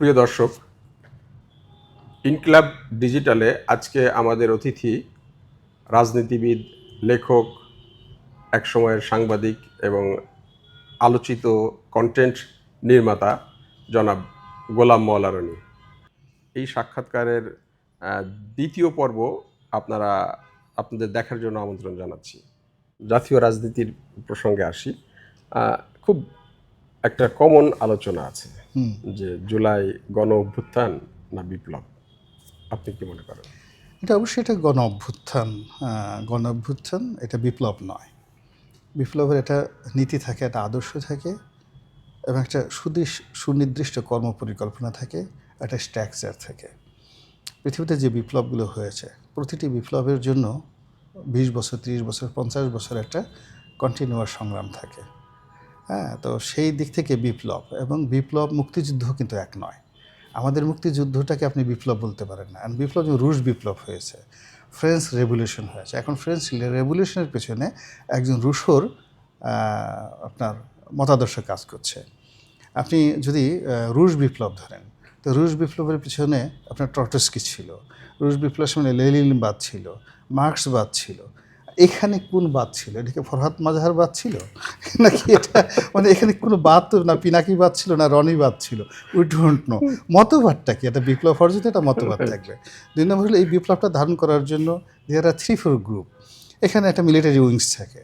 প্রিয় দর্শক, ইনক্লাব ডিজিটালে আজকে আমাদের অতিথি রাজনীতিবিদ, লেখক, একসময়ের সাংবাদিক এবং আলোচিত কন্টেন্ট নির্মাতা জনাব গোলাম মৌলারণী এই সাক্ষাৎকারের দ্বিতীয় পর্ব আপনারা, আপনাদের দেখার জন্য আমন্ত্রণ জানাচ্ছি। জাতীয় রাজনীতির প্রসঙ্গে আসি। খুব একটা কমন আলোচনা আছে। যে জুলাই গণ অভ্যুত্থান না বিপ্লব? আপনি কি মনে করেন? এটা অবশ্যই এটা গণ অভ্যুত্থান গণ অভ্যুত্থান এটা বিপ্লব নয়। বিপ্লবের একটা নীতি থাকে একটা আদর্শ থাকে এবং একটা সুদিশ সুনির্দিষ্ট কর্ম পরিকল্পনা থাকে একটা স্ট্রাকচার থাকে। পৃথিবীতে যে বিপ্লবগুলো হয়েছে প্রতিটি বিপ্লবের জন্য বিশ বছর তিরিশ বছর পঞ্চাশ বছর একটা কন্টিনিউয়াস সংগ্রাম থাকে। হ্যাঁ তো সেই দিক থেকে বিপ্লব এবং বিপ্লব মুক্তিযুদ্ধ কিন্তু এক নয়। আমাদের মুক্তিযুদ্ধটাকে আপনি বিপ্লব বলতে পারেন না। আর বিপ্লব রুশ বিপ্লব হয়েছে ফ্রেঞ্চ রেভলিউশন হয়েছে। এখন ফ্রেঞ্চ রেভলিউশনের পেছনে একজন রুশোর আপনার মতাদর্শ কাজ করছে। আপনি যদি রুশ বিপ্লব ধরেন, তো রুশ বিপ্লবের পিছনে আপনার টটস্কি ছিল। রুশ বিপ্লবের সময় লেলিনবাদ ছিল মার্ক্সবাদ ছিল। এখানে কোন বাদ ছিল? এটাকে ফরহাদ মাজাহার বাদ ছিল? নাকি এটা মানে এখানে কোনো বাদ তো না? পিনাকি বাদ ছিল না? রনি বাদ ছিল? We don't know. মতবাদটা কি? এটা বিপ্লব অর্জিত একটা মতবাদ থাকবে। দুই নম্বর হলো এই বিপ্লবটা ধারণ করার জন্য there are three four group এখানে একটা মিলিটারি উইংস থাকে।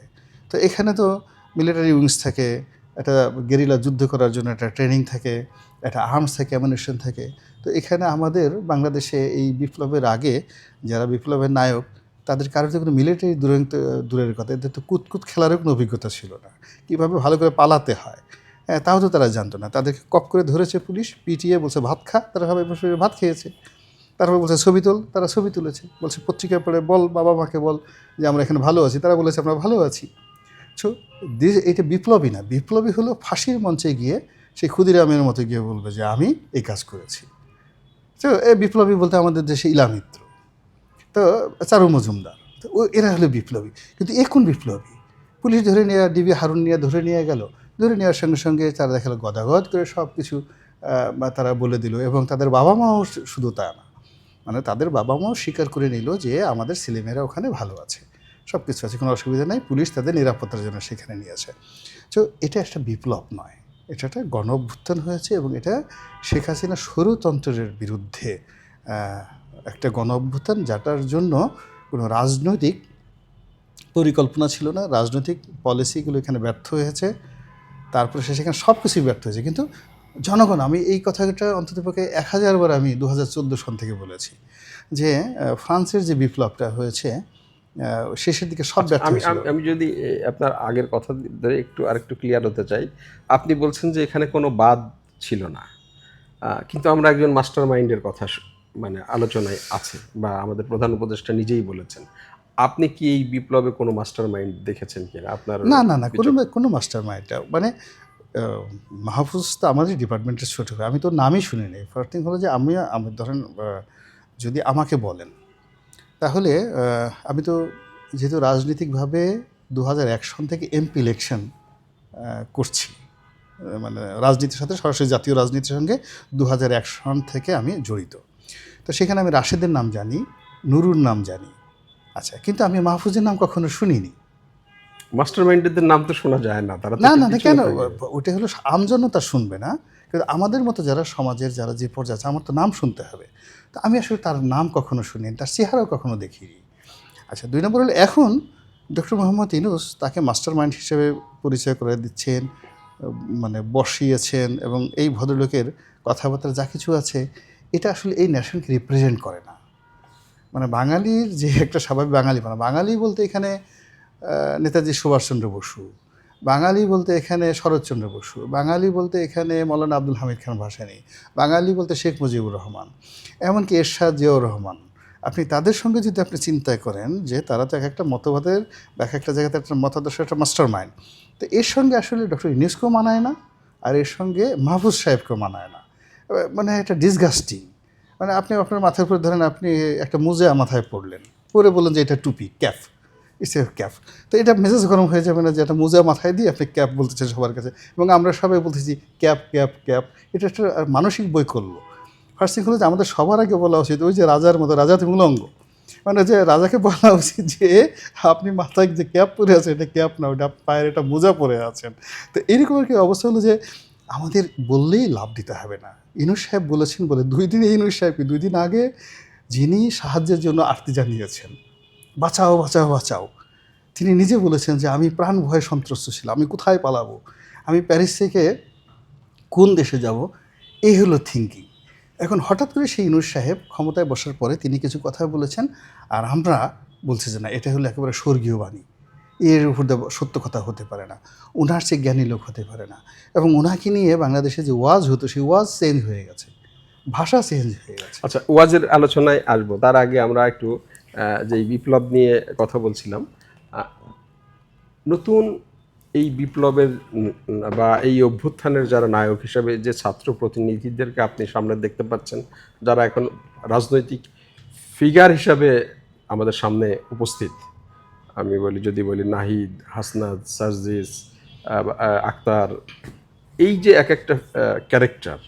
তো এখানে তো মিলিটারি উইংস থাকে, একটা গেরিলা যুদ্ধ করার জন্য একটা ট্রেনিং থাকে, একটা আর্মস থাকে অ্যামিনেশন থাকে। তো এখানে আমাদের বাংলাদেশে এই বিপ্লবের আগে যারা বিপ্লবের নায়ক তাদের কারোর কোনো মিলিটারি দূরান্ত, দূরের কথা, এদের তো কুতকুত খেলারও কোনো অভিজ্ঞতা ছিল না। কীভাবে ভালো করে পালাতে হয়? হ্যাঁ তাও তো তারা জানতো না। তাদেরকে কপ করে ধরেছে পুলিশ, পিটিয়ে বলছে, ভাত খা। তারা সবাই বসে ভাত খেয়েছে। তারপর বলছে, ছবি তোল। তারা ছবি তুলেছে। বলছে পত্রিকায় পড়ে বল, বাবা মাকে বল যে আমরা এখানে ভালো আছি। তারা বলেছে, আমরা ভালো আছি। সো দিস এটা বিপ্লবী না। বিপ্লবী হলো ফাঁসির মঞ্চে গিয়ে সেই ক্ষুদিরামের মতো গিয়ে বলবে যে, আমি এই কাজ করেছি। তো এই বিপ্লবী বলতে আমাদের দেশে ইলামিত্র। তো চারু মজুমদার। তো ও, এরা হলো বিপ্লবী। কিন্তু এ কোন বিপ্লবী? পুলিশ ধরে নিয়ে, ডিবি হারুন নিয়ে ধরে নিয়ে গেল। ধরে নেওয়ার সঙ্গে সঙ্গে তারা দেখাল গদাগদ করে সব কিছু তারা বলে দিল এবং তাদের বাবা মাও শুধু তা না। মানে তাদের বাবা মাও স্বীকার করে নিল যে আমাদের ছেলেমেয়েরা ওখানে ভালো আছে। সব কিছু আছে, কোনো অসুবিধা নেই। পুলিশ তাদের নিরাপত্তার জন্য সেখানে নিয়েছে তো এটা একটা বিপ্লব নয়। এটা একটা গণ হয়েছে এবং এটা শেখ হাসিনা সরুতন্ত্রের বিরুদ্ধে একটা গণ অভ্যুত্থান যাটার জন্য কোনো রাজনৈতিক পরিকল্পনা ছিল না রাজনৈতিক পলিসিগুলো এখানে ব্যর্থ হয়েছে তারপরে সে সেখানে সব কিছুই ব্যর্থ হয়েছে। কিন্তু জনগণ আমি এই কথাটা অন্ততপক্ষে এক হাজারবার আমি দু হাজার চোদ্দ সন থেকে বলেছি যে ফ্রান্সের যে বিপ্লবটা হয়েছে শেষের দিকে সব ব্যর্থ আমি আমি- যদি আপনার আগের কথা ধরে একটু আরেকটু ক্লিয়ার হতে চাই আপনি বলছেন যে এখানে কোনো বাদ ছিল না। কিন্তু আমরা একজন মাস্টার মাইন্ডের কথা মানে আলোচনায় আছে বা আমাদের প্রধান উপদেষ্টা নিজেই বলেছেন। আপনি কি এই বিপ্লবে কোনো মাস্টার মাইন্ড দেখেছেন কিনা? আপনার না না না কোনো কোনো মাস্টার মাইন্ড মানে মাহফুজ তো আমাদের ডিপার্টমেন্টের ছোট আমি তো নামই শুনিনি। ফার্স্ট থিং হলো যে আমি আমি ধরেন যদি আমাকে বলেন তাহলে আমি তো যেহেতু রাজনৈতিকভাবে দু হাজার এক সন থেকে এমপি ইলেকশন করছি। মানে রাজনীতির সাথে সরাসরি জাতীয় রাজনীতির সঙ্গে দু হাজার এক সন থেকে আমি জড়িত। তো সেখানে আমি রাশেদের নাম জানি নুরুর নাম জানি। আচ্ছা কিন্তু আমি মাহফুজের নাম কখনো শুনিনি। মাস্টার মাইন্ডের নাম তো শোনা যায় না তারা না না না কেন? ওটা হলো আমজনতা শুনবে না কিন্তু আমাদের মতো যারা সমাজের যারা যে পর্যায়ে আছে আমার তো নাম শুনতে হবে। তো আমি আসলে তার নাম কখনো শুনি তার চেহারাও কখনো দেখিনি। আচ্ছা দুই নম্বর হলো এখন ডক্টর মোহাম্মদ ইনুস তাকে মাস্টার মাইন্ড হিসেবে পরিচয় করে দিচ্ছেন মানে বসিয়েছেন এবং এই ভদ্রলোকের কথাবার্তা যা কিছু আছে এটা আসলে এই ন্যাশনকে রিপ্রেজেন্ট করে না। মানে বাঙালির যে একটা স্বাভাবিক বাঙালি মানে বাঙালি বলতে এখানে নেতাজি সুভাষচন্দ্র বসু, বাঙালি বলতে এখানে শরৎচন্দ্র বসু, বাঙালি বলতে এখানে মৌলানা আব্দুল হামিদ খান ভাসানী, বাঙালি বলতে শেখ মুজিবুর রহমান, এমনকি এরশাদ জিয়াউর রহমান। আপনি তাদের সঙ্গে যদি আপনি চিন্তা করেন যে তারা তো এক একটা মতবাদের এক একটা জায়গাতে একটা মতাদর্শ, একটা মাস্টার মাইন্ড তো এর সঙ্গে আসলে ডক্টর ইউনেস্কো মানায় না, আর এর সঙ্গে মাহফুজ সাহেবকেও মানায় না। মানে একটা ডিসগাস্টিং মানে আপনি আপনার মাথার উপরে ধরেন আপনি একটা মুজা মাথায় পড়লেন। পরে বললেন যে এটা টুপি, ক্যাফ। ইটস এ ক্যাপ তো এটা মেসেজ গরম হয়ে যাবে না যে একটা মোজা মাথায় দিয়ে আপনি ক্যাপ বলতেছেন সবার কাছে। এবং আমরা সবাই বলতেছি ক্যাপ ক্যাপ ক্যাপ এটা একটা মানসিক করল ফার্স্ট থিং হলো যে আমাদের সবার আগে বলা উচিত ওই যে রাজার মতো, রাজা মূলঙ্গ মানে যে রাজাকে বলা উচিত যে আপনি মাথায় যে ক্যাপ পরে আছেন, এটা ক্যাপ না, ওটা পায়ের একটা মোজা পরে আছেন। তো এরকম আর কি অবস্থা হলো যে আমাদের বললেই লাভ দিতে হবে না। ইনুস সাহেব বলেছেন বলে দুই দিন ইনুস সাহেবকে, দুই দিন আগে যিনি সাহায্যের জন্য আর্তি জানিয়েছেন, বাঁচাও বাঁচাও বাঁচাও। তিনি নিজে বলেছেন যে, আমি প্রাণ ভয়ে সন্ত্রস্ত ছিলাম, আমি কোথায় পালাবো? আমি প্যারিস থেকে কোন দেশে যাব? এই হলো থিঙ্কিং এখন হঠাৎ করে সেই ইনুস সাহেব ক্ষমতায় বসার পরে তিনি কিছু কথা বলেছেন, আর আমরা বলছি যে, না, এটা হলো একেবারে স্বর্গীয় বাণী। এর সত্য কথা হতে পারে না। ওনার সে জ্ঞানী লোক হতে পারে না। এবং ওনাকে নিয়ে বাংলাদেশে যে ওয়াজ হতো, সেই ওয়াজ চেঞ্জ হয়ে গেছে। ভাষা চেঞ্জ হয়ে গেছে। আচ্ছা ওয়াজের আলোচনায় আসব। তার আগে আমরা একটু যে বিপ্লব নিয়ে কথা বলছিলাম নতুন এই বিপ্লবের বা এই অভ্যুত্থানের যারা নায়ক হিসাবে যে ছাত্র প্রতিনিধিদেরকে আপনি সামনে দেখতে পাচ্ছেন, যারা এখন রাজনৈতিক ফিগার হিসাবে আমাদের সামনে উপস্থিত আমি বলি, যদি বলি নাহিদ হাসনাদ সার্জিস আক্তার, এই যে এক একটা ক্যারেক্টার,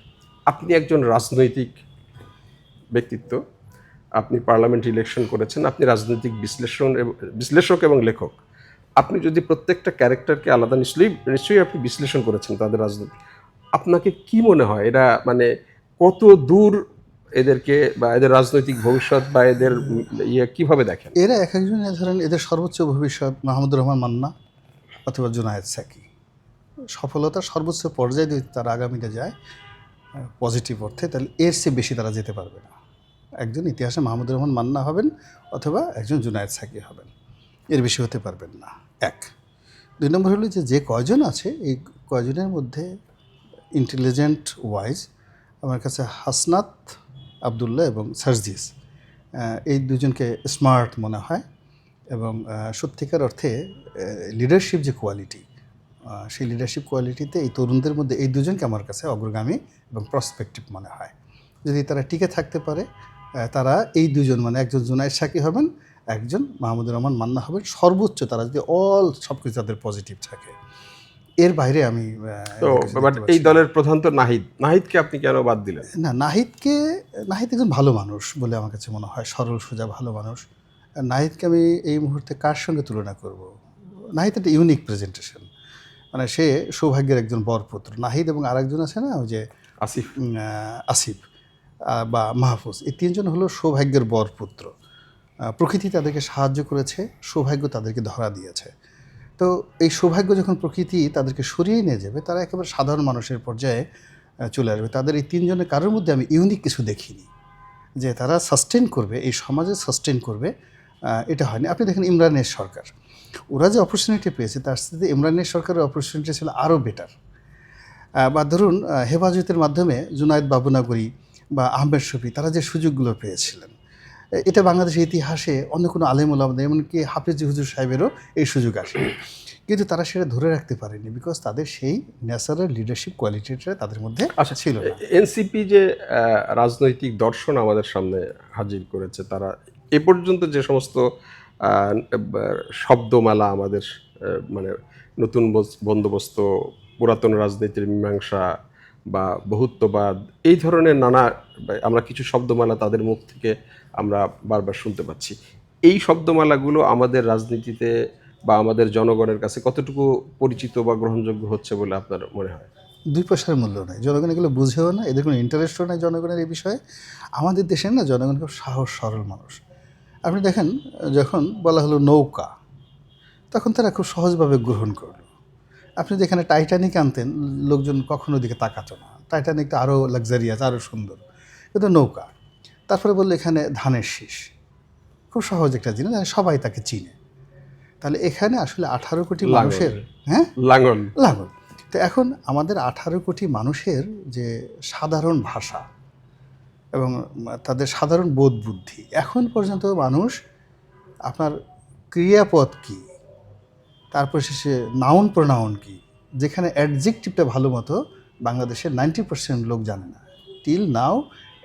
আপনি একজন রাজনৈতিক ব্যক্তিত্ব, আপনি পার্লামেন্ট ইলেকশন করেছেন, আপনি রাজনৈতিক বিশ্লেষণ বিশ্লেষক এবং লেখক, আপনি যদি প্রত্যেকটা ক্যারেক্টারকে আলাদা, নিশ্চয়ই নিশ্চয়ই আপনি বিশ্লেষণ করেছেন তাদের রাজনীতি আপনাকে কি মনে হয়? এরা মানে কত দূর এদেরকে বা এদের রাজনৈতিক ভবিষ্যৎ বা এদের ইয়ে কীভাবে দেখেন? এরা এক একজন ধরেন এদের সর্বোচ্চ ভবিষ্যৎ মাহমুদুর রহমান মান্না, অথবা জুনায়েদ সাকি। সফলতার সর্বোচ্চ পর্যায়ে যদি তারা আগামীতে যায় পজিটিভ অর্থে, তাহলে এর চেয়ে বেশি তারা যেতে পারবে না। একজন ইতিহাসে মাহমুদুর রহমান মান্না হবেন, অথবা একজন জুনায়েদ সাকি হবেন। এর বেশি হতে পারবেন না। এক। দুই নম্বর হলো যে যে কয়জন আছে, এই কয়জনের মধ্যে ইন্টেলিজেন্ট ওয়াইজ আমার কাছে হাসনাত আবদুল্লাহ এবং সার্জিস। এই দুজনকে স্মার্ট মনে হয় এবং সত্যিকার অর্থে লিডারশিপ যে কোয়ালিটি সেই লিডারশিপ কোয়ালিটিতে এই তরুণদের মধ্যে এই দুজনকে আমার কাছে অগ্রগামী এবং প্রসপেক্টিভ মনে হয়। যদি তারা টিকে থাকতে পারে তারা এই দুজন মানে একজন জুনাইদ সাকি হবেন, একজন মাহমুদুর রহমান মান্না হবেন। সর্বোচ্চ তারা যদি অল সব কিছু তাদের পজিটিভ থাকে। এর বাইরে আমি তো বাট এই দলের প্রধান তো নাহিদ। নাহিদকে আপনি কেন বাদ দিলেন? না নাহিদকে নাহিদ একজন ভালো মানুষ বলে আমার কাছে মনে হয় সরল সোজা ভালো মানুষ। নাহিদকে আমি এই মুহূর্তে কার সঙ্গে তুলনা করব? নাহিদ একটা ইউনিক প্রেজেন্টেশন মানে সে সৌভাগ্যের একজন বরপুত্র। নাহিদ এবং আরেকজন আছে না ওই যে আসিফ। আসিফ বা মাহফুজ। এই তিনজন হলো সৌভাগ্যের বরপুত্র। প্রকৃতি তাদেরকে সাহায্য করেছে সৌভাগ্য তাদেরকে ধরা দিয়েছে। তো এই সৌভাগ্য যখন প্রকৃতি তাদেরকে সরিয়ে নিয়ে যাবে, তারা একেবারে সাধারণ মানুষের পর্যায়ে চলে আসবে। তাদের এই তিনজনের কারোর মধ্যে আমি ইউনিক কিছু দেখিনি। যে তারা সাস্টেন করবে, এই সমাজে সাস্টেন করবে এটা হয়নি। আপনি দেখেন ইমরানের সরকার। ওরা যে অপরচুনিটি পেয়েছে, তার সাথে ইমরানের সরকারের অপরচুনিটি ছিল আরও বেটার বা ধরুন হেফাজতের মাধ্যমে জুনায়দ বাবুনাগরী বা আহমেদ শফি, তারা যে সুযোগগুলো পেয়েছিলেন এটা বাংলাদেশের ইতিহাসে অন্য কোনো আলেম ওলামাদের এমনকি হাফিজ হুজুর সাহেবেরও এই সুযোগ আসে। কিন্তু তারা সেটা ধরে রাখতে পারেনি বিকজ তাদের সেই ন্যাচারাল লিডারশিপ কোয়ালিটিটা তাদের মধ্যে আচ্ছা ছিল এনসিপি যে রাজনৈতিক দর্শন আমাদের সামনে হাজির করেছে তারা এ পর্যন্ত যে সমস্ত শব্দমালা আমাদের মানে নতুন বস- বন্দোবস্ত পুরাতন রাজনীতির মীমাংসা বা বহুত্ববাদ, এই ধরনের নানা, আমরা কিছু শব্দমালা তাদের মুখ থেকে আমরা বারবার শুনতে পাচ্ছি। এই শব্দমালাগুলো আমাদের রাজনীতিতে বা আমাদের জনগণের কাছে কতটুকু পরিচিত বা গ্রহণযোগ্য হচ্ছে বলে আপনার মনে হয়? দুই পয়সার মূল্য নেই। জনগণ এগুলো বুঝেও না। এদের কোনো ইন্টারেস্টও নেই জনগণের এই বিষয়ে। আমাদের দেশের না জনগণ খুব সাহস, সরল মানুষ। আপনি দেখেন, যখন বলা হলো নৌকা, তখন তারা খুব সহজভাবে গ্রহণ করল। আপনি যেখানে টাইটানিক আনতেন লোকজন কখনো দিকে তাকাতো না। টাইটানিক তো আরও লাক্সারিয়াস আরও সুন্দর। কিন্তু নৌকা। তারপরে বলল এখানে ধানের শীষ। খুব সহজ একটা জিনিস আর সবাই তাকে চিনে। তাহলে এখানে আসলে আঠারো কোটি মানুষের হ্যাঁ? লাঙ্গল লাঙল। তো এখন আমাদের আঠারো কোটি মানুষের যে সাধারণ ভাষা এবং তাদের সাধারণ বোধ বুদ্ধি এখন পর্যন্ত মানুষ আপনার ক্রিয়াপদ কি? তারপর শেষে নাউন প্রনাউন কি? যেখানে অ্যাডজেক্টিভটা ভালো মতো বাংলাদেশের নাইনটি পার্সেন্ট লোক জানে না। টিল নাও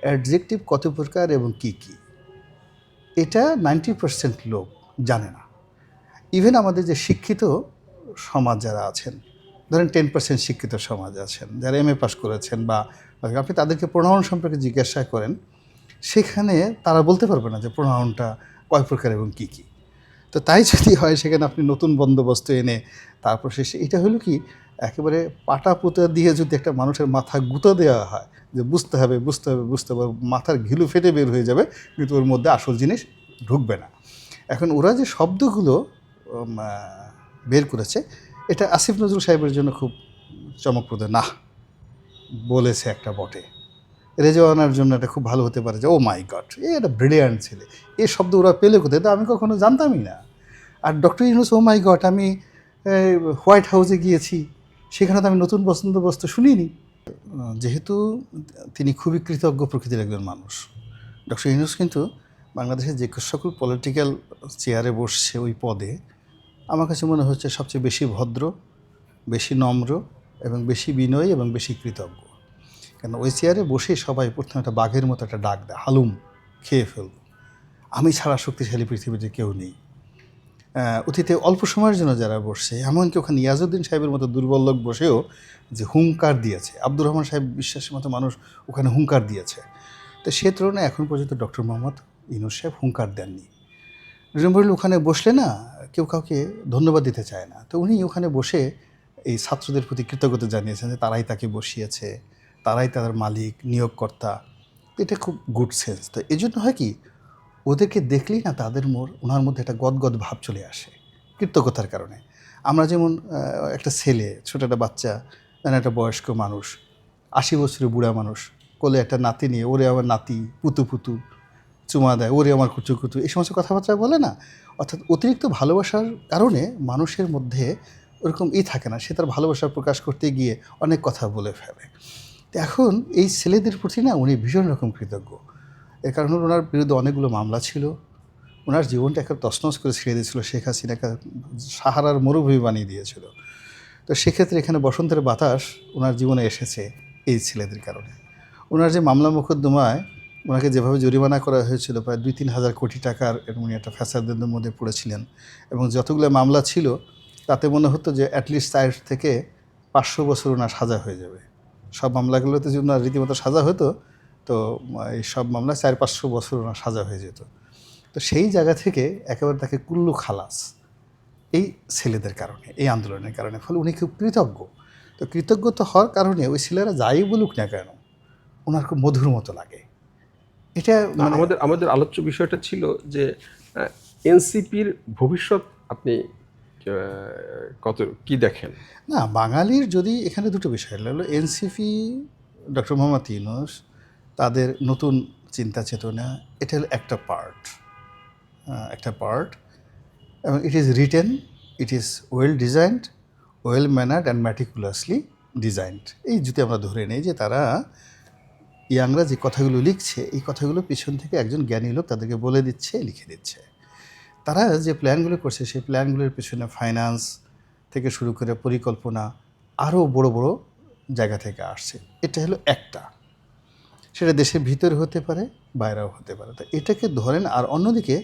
অ্যাডজেক্টিভ কত প্রকার এবং কি কি? এটা নাইনটি পার্সেন্ট লোক জানে না। ইভেন আমাদের যে শিক্ষিত সমাজ যারা আছেন, ধরেন টেন পার্সেন্ট শিক্ষিত সমাজ আছেন, যারা এম এ পাস করেছেন বা আপনি তাদেরকে প্রণয়ন সম্পর্কে জিজ্ঞাসা করেন, সেখানে তারা বলতে পারবে না যে প্রণয়নটা কয় প্রকার এবং কী কী। তো তাই যদি হয়, সেখানে আপনি নতুন বন্দোবস্ত এনে তারপর শেষে। এটা হলো কি, একেবারে পাটা পুতা দিয়ে যদি একটা মানুষের মাথা গুঁতো দেওয়া হয়, যে বুঝতে হবে বুঝতে হবে বুঝতে হবে, মাথার ঘিলু ফেটে বের হয়ে যাবে, কিন্তু ওর মধ্যে আসল জিনিস ঢুকবে না। এখন ওরা যে শব্দগুলো বের করেছে, এটা আসিফ নজরুল সাহেবের জন্য খুব চমকপ্রদ। না বলেছে একটা বটে। রেজওয়ানার জন্য এটা খুব ভালো হতে পারে যে ও মাই গড এ একটা ব্রিলিয়ান্ট ছেলে। এই শব্দ ওরা পেলে কোথায়? তো আমি কখনো জানতামই না। আর doctor Yunus O my god আমি হোয়াইট হাউসে গিয়েছি, সেখানে তো আমি নতুন বসন্ত বস্তু শুনিনি। যেহেতু তিনি খুবই কৃতজ্ঞ প্রকৃতির একজন মানুষ। ডক্টর ইউনুস কিন্তু বাংলাদেশের যে সকল পলিটিক্যাল চেয়ারে বসছে ওই পদে, আমার কাছে মনে হচ্ছে সবচেয়ে বেশি ভদ্র, বেশি নম্র এবং বেশি বিনয়ী এবং বেশি কৃতজ্ঞ। কেন, ওই চেয়ারে বসে সবাই প্রথমে একটা বাঘের মতো একটা ডাক দেয়, হালুম, খেয়ে ফেলব আমি ছাড়া শক্তিশালী পৃথিবীতে কেউ নেই। অতীতে অল্প সময়ের জন্য যারা বসছে এমনকি ওখানে ইয়াজউদ্দিন সাহেবের মতো দুর্বল লোক বসেও যে হুঙ্কার দিয়েছে, আব্দুর রহমান সাহেব বিশ্বাসের মতো মানুষ ওখানে হুঙ্কার দিয়েছে। তো সে তুলনায় এখন পর্যন্ত ডক্টর মোহাম্মদ ইনুস সাহেব হুঙ্কার দেননি। রিজম্বরুল ওখানে বসলে না, কেউ কাউকে ধন্যবাদ দিতে চায় না। তো উনি ওখানে বসে এই ছাত্রদের প্রতি কৃতজ্ঞতা জানিয়েছেন যে তারাই তাকে বসিয়েছে, তারাই তাদের মালিক, নিয়োগকর্তা। এটা খুব গুড সেন্স তো এই জন্য হয় কি ওদেরকে দেখলেই না তাদের মোর ওনার মধ্যে একটা গদগদ ভাব চলে আসে, কৃতজ্ঞতার কারণে। আমরা যেমন একটা ছেলে, ছোট একটা বাচ্চা মানে একটা বয়স্ক মানুষ, আশি বছরের বুড়া মানুষ, কোলে একটা নাতি নিয়ে, ওরে আমার নাতি, পুতু পুতু, চুমা দেয়, ওরে আমার কুচু কুচু, এই সমস্ত কথাবার্তা বলে না। অর্থাৎ অতিরিক্ত ভালোবাসার কারণে মানুষের মধ্যে ওরকম ই থাকে না, সে তার ভালোবাসা প্রকাশ করতে গিয়ে অনেক কথা বলে ফেলে। এখন এই ছেলেদের প্রতি না উনি ভীষণ রকম কৃতজ্ঞ। এর কারণে ওনার বিরুদ্ধে অনেকগুলো মামলা ছিল। ওনার জীবনটা একটা তছনছ করে ছেড়ে দিয়েছিল, শেখ হাসিনাকে সাহারার মরুভূমি বানিয়ে দিয়েছিল। তো সেক্ষেত্রে এখানে বসন্তের বাতাস ওনার জীবনে এসেছে এই ছেলেদের কারণে। ওনার যে মামলা মোকদ্দমায় ওনাকে যেভাবে জরিমানা করা হয়েছিল, প্রায় দুই তিন হাজার কোটি টাকার উনি একটা ফ্যাসাদের মধ্যে পড়েছিলেন এবং যতগুলো মামলা ছিল, তাতে মনে হতো যে অ্যাটলিস্ট চার থেকে পাঁচশো বছর ওনার সাজা হয়ে যাবে। সব মামলাগুলোতে যদি ওনার রীতিমতো সাজা হতো তো এই সব মামলা চার পাঁচশো বছর ওনার সাজা হয়ে যেত। তো সেই জায়গা থেকে একেবারে তাকে কুল্লু খালাস এই ছেলেদের কারণে এই আন্দোলনের কারণে। ফলে উনি খুব কৃতজ্ঞ। তো কৃতজ্ঞতা হওয়ার কারণে ওই ছেলেরা যাই বলুক না কেন ওনার খুব মধুর মতো লাগে। এটা মানে আমাদের আমাদের আলোচ্য বিষয়টা ছিল যে এনসিপির ভবিষ্যৎ আপনি কত কি দেখেন? না বাঙালির যদি এখানে দুটো বিষয় হলো এনসিপি ডক্টর মোহাম্মদ ইউনুস তাদের নতুন চিন্তা চেতনা এটা হলো একটা পার্ট একটা পার্ট এবং it is written it is well designed well mannered and meticulously designed এই যদি আমরা ধরে নিই যে তারা ইয়াংরা যে কথাগুলো লিখছে, এই কথাগুলো পিছন থেকে একজন জ্ঞানী লোক তাদেরকে বলে দিচ্ছে, লিখে দিচ্ছে। তারা যে প্ল্যানগুলো করছে, সেই প্ল্যানগুলোর পিছনে ফাইন্যান্স থেকে শুরু করে পরিকল্পনা আরও বড় বড় জায়গা থেকে আসছে। এটা হলো একটা। সেটা দেশের ভিতরে হতে পারে, বাইরেও হতে পারে। তো এটাকে ধরেন আর অন্যদিকে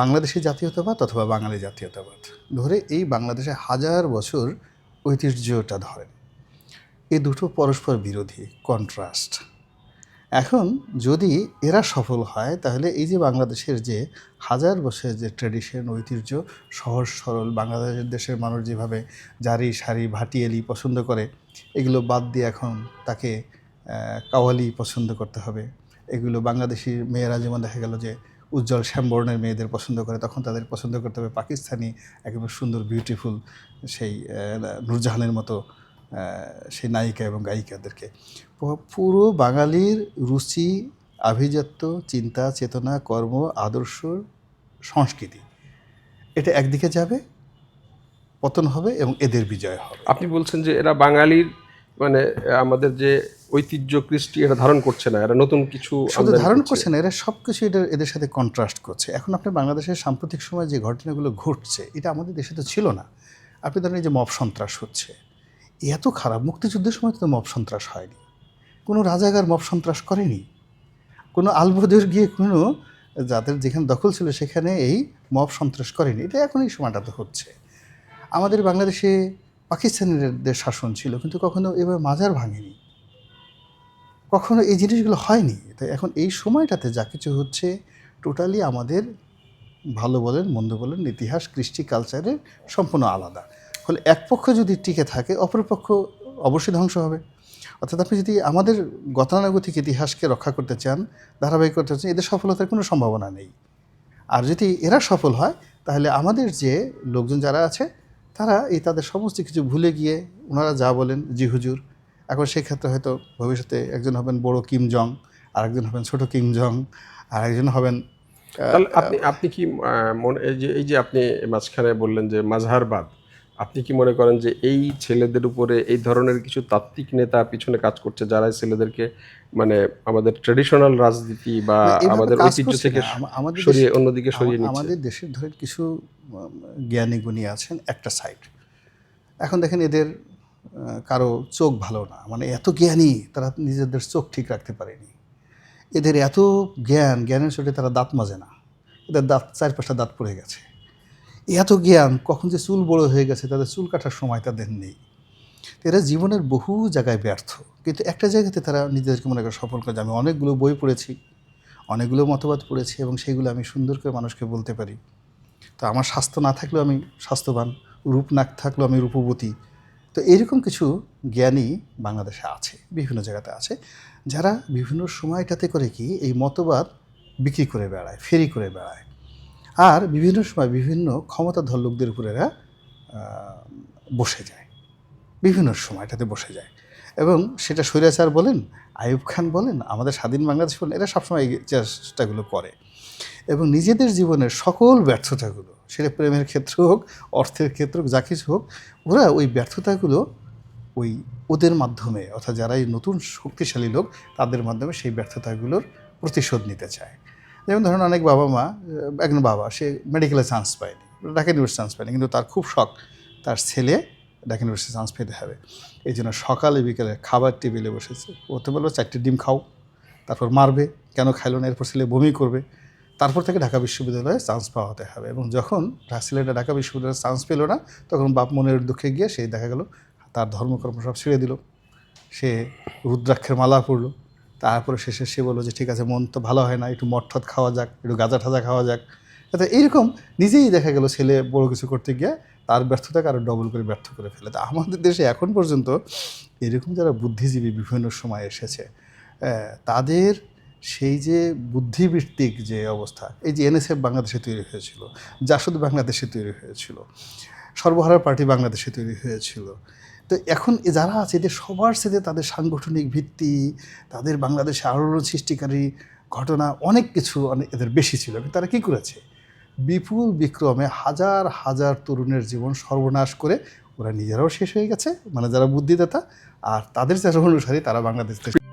বাংলাদেশি জাতীয়তাবাদ অথবা বাঙালি জাতীয়তাবাদ। ধরে এই বাংলাদেশে হাজার বছর ঐতিহ্যটা ধরেন। এই দুটো পরস্পর বিরোধী কন্ট্রাস্ট এখন যদি এরা সফল হয়, তাহলে এই যে বাংলাদেশের যে হাজার বছরের যে ট্র্যাডিশন ঐতিহ্য, সহজ, সরল, বাংলাদেশের দেশের মানুষ যেভাবে জারি শাড়ি ভাটিয়ালি পছন্দ করে, এগুলো বাদ দিয়ে এখন তাকে কাওয়ালি পছন্দ করতে হবে। এগুলো বাংলাদেশি মেয়েরা যেমন দেখা গেল যে উজ্জ্বল শ্যামবর্ণের মেয়েদের পছন্দ করে, তখন তাদের পছন্দ করতে হবে পাকিস্তানি একেবারে সুন্দর বিউটিফুল সেই নূরজাহানের মতো সেই নায়িকা এবং গায়িকাদেরকে। পুরো বাঙালির রুচি, আভিজাত্য, চিন্তা, চেতনা, কর্ম, আদর্শ, সংস্কৃতি, এটা একদিকে যাবে, পতন হবে এবং এদের বিজয় হবে। আপনি বলছেন যে এরা বাঙালির মানে আমাদের যে ঐতিহ্য কৃষ্টি এটা ধারণ করছে না এরা নতুন কিছু শুধু ধারণ করছে। না এরা সব কিছু এটা এদের সাথে কন্ট্রাস্ট করছে। এখন আপনি বাংলাদেশের সাম্প্রতিক সময় যে ঘটনাগুলো ঘটছে এটা আমাদের দেশে তো ছিল না। আপনি ধরেন এই যে মব সন্ত্রাস হচ্ছে এত খারাপ মুক্তিযুদ্ধের সময় তো মব সন্ত্রাস হয়নি। কোনো রাজাগার মব সন্ত্রাস করেনি। কোনো আলবদর গিয়ে কোনো যাদের যেখানে দখল ছিল সেখানে এই মব সন্ত্রাস করেনি। এটা এখন এই সময়টাতে হচ্ছে। আমাদের বাংলাদেশে পাকিস্তানিদের শাসন ছিল কিন্তু কখনো এবার মাজার ভাঙেনি। কখনো এই জিনিসগুলো হয়নি। তাই এখন এই সময়টাতে যা কিছু হচ্ছে টোটালি আমাদের ভালো বলেন, মন্দ বলেন, ইতিহাস, কৃষ্টি কালচারের সম্পূর্ণ আলাদা। ফলে এক পক্ষ যদি টিকে থাকে, অপর পক্ষ অবশ্যই ধ্বংস হবে। অর্থাৎ আপনি যদি আমাদের গতানুগতিক ইতিহাসকে রক্ষা করতে চান ধারাবাহিক করতে চান, এদের সফলতার কোনো সম্ভাবনা নেই। আর যদি এরা সফল হয়, তাহলে আমাদের যে লোকজন যারা আছে, তারা এই তাদের সমস্ত কিছু ভুলে গিয়ে, ওনারা যা বলেন, জি হুজুর এখন সেক্ষেত্রে হয়তো ভবিষ্যতে একজন হবেন বড় কিম জং আরেকজন হবেন ছোট কিম জং আর একজন হবেন তাহলে আপনি আপনি কি মনে এই যে এই যে আপনি মাঝখানে বললেন যে মাঝহারবাদ আপনি কি মনে করেন যে এই ছেলেদের উপরে এই ধরনের কিছু তাত্ত্বিক নেতা পিছনে কাজ করছে যারা এই ছেলেদেরকে মানে আমাদের ট্রেডিশনাল রাজনীতি বা আমাদের ঐতিহ্য থেকে সরিয়ে অন্যদিকে সরিয়ে নিচ্ছে? আমাদের দেশের ধরেন কিছু জ্ঞানী গুণী আছেন একটা সাইড এখন দেখেন এদের কারও চোখ ভালো না। মানে এত জ্ঞানী, তারা নিজেদের চোখ ঠিক রাখতে পারেনি। এদের এত জ্ঞান, জ্ঞানের চোটে তারা দাঁত মাজে না। এদের দাঁত চার পাঁচটা দাঁত পড়ে গেছে। এত জ্ঞান, কখন যে চুল বড় হয়ে গেছে, তাদের চুল কাটার সময় তাদের নেই। এরা জীবনের বহু জায়গায় ব্যর্থ। কিন্তু একটা জায়গাতে তারা নিজেদেরকে মনে করে সফল করে আমি অনেকগুলো বই পড়েছি, অনেকগুলো মতবাদ পড়েছি এবং সেইগুলো আমি সুন্দর করে মানুষকে বলতে পারি। তো আমার স্বাস্থ্য না থাকলেও আমি স্বাস্থ্যবান রূপ না থাকলেও আমি রূপবতী। তো এরকম কিছু জ্ঞানী বাংলাদেশে আছে, বিভিন্ন জায়গাতে আছে, যারা বিভিন্ন সময়টাতে করে কি এই মতবাদ বিক্রি করে বেড়ায়, ফেরি করে বেড়ায়। আর বিভিন্ন সময় বিভিন্ন ক্ষমতাধর লোকদের উপরে এরা বসে যায়, বিভিন্ন সময়টাতে বসে যায়। এবং সেটা স্বৈরাচার বলেন, আইয়ুব খান বলেন, আমাদের স্বাধীন বাংলাদেশ বলেন, এরা সবসময় এই চেষ্টাগুলো করে। এবং নিজেদের জীবনের সকল ব্যর্থতাগুলো, সেটা প্রেমের ক্ষেত্র হোক, অর্থের ক্ষেত্র হোক, যা কিছু হোক, ওরা ওই ব্যর্থতাগুলো ওই ওদের মাধ্যমে, অর্থাৎ যারা এই নতুন শক্তিশালী লোক, তাদের মাধ্যমে সেই ব্যর্থতাগুলোর প্রতিশোধ নিতে চায়। যেমন ধরুন অনেক বাবা মা একজন বাবা, সে মেডিকেলে চান্স পায়নি, ঢাকা ইউনিভার্সিটি চান্স পায়নি, কিন্তু তার খুব শখ, তার ছেলে ঢাকা ইউনিভার্সিটি চান্স পেতে হবে। এই জন্য সকালে বিকেলে খাবার টেবিলে বসেছে। ওতে বলল, চারটে ডিম খাও। তারপর মারবে, কেন খাইলো না? এরপর ছেলে বমি করবে। তারপর থেকে ঢাকা বিশ্ববিদ্যালয়ে চান্স পাওয়াতে হবে এবং যখন ছেলেটা ঢাকা বিশ্ববিদ্যালয়ে চান্স পেল না, তখন বাপ মনের দুঃখে গিয়ে সেই দেখা গেল, তার ধর্মকর্ম সব ছেড়ে দিল। সে রুদ্রাক্ষের মালা পরলো। তারপরে শেষে সে বলল যে, ঠিক আছে, মন তো ভালো হয় না, একটু টদ খাওয়া যাক, একটু গাঁজা ঠাজা খাওয়া যাক। তো এইরকম নিজেই দেখা গেল ছেলে বড় কিছু করতে গিয়ে তার ব্যর্থতাকে আরও ডবল করে ব্যর্থ করে ফেলে। তো আমাদের দেশে এখন পর্যন্ত এরকম যারা বুদ্ধিজীবী বিভিন্ন সময় এসেছে তাদের সেই যে বুদ্ধিবৃত্তিক যে অবস্থা, এই যে এনএসএফ বাংলাদেশে তৈরি হয়েছিল, জাসদ বাংলাদেশে তৈরি হয়েছিল, সর্বহারা পার্টি বাংলাদেশে তৈরি হয়েছিল। তো এখন যারা আছে, এদের সবার সাথে তাদের সাংগঠনিক ভিত্তি, তাদের বাংলাদেশে আলোড়ন সৃষ্টিকারী ঘটনা অনেক কিছু অনেক এদের বেশি ছিল। তারা কী করেছে? বিপুল বিক্রমে হাজার হাজার তরুণের জীবন সর্বনাশ করে ওরা নিজেরাও শেষ হয়ে গেছে। মানে যারা বুদ্ধিদাতা আর তাদের যারা অনুসারী তারা বাংলাদেশ থেকে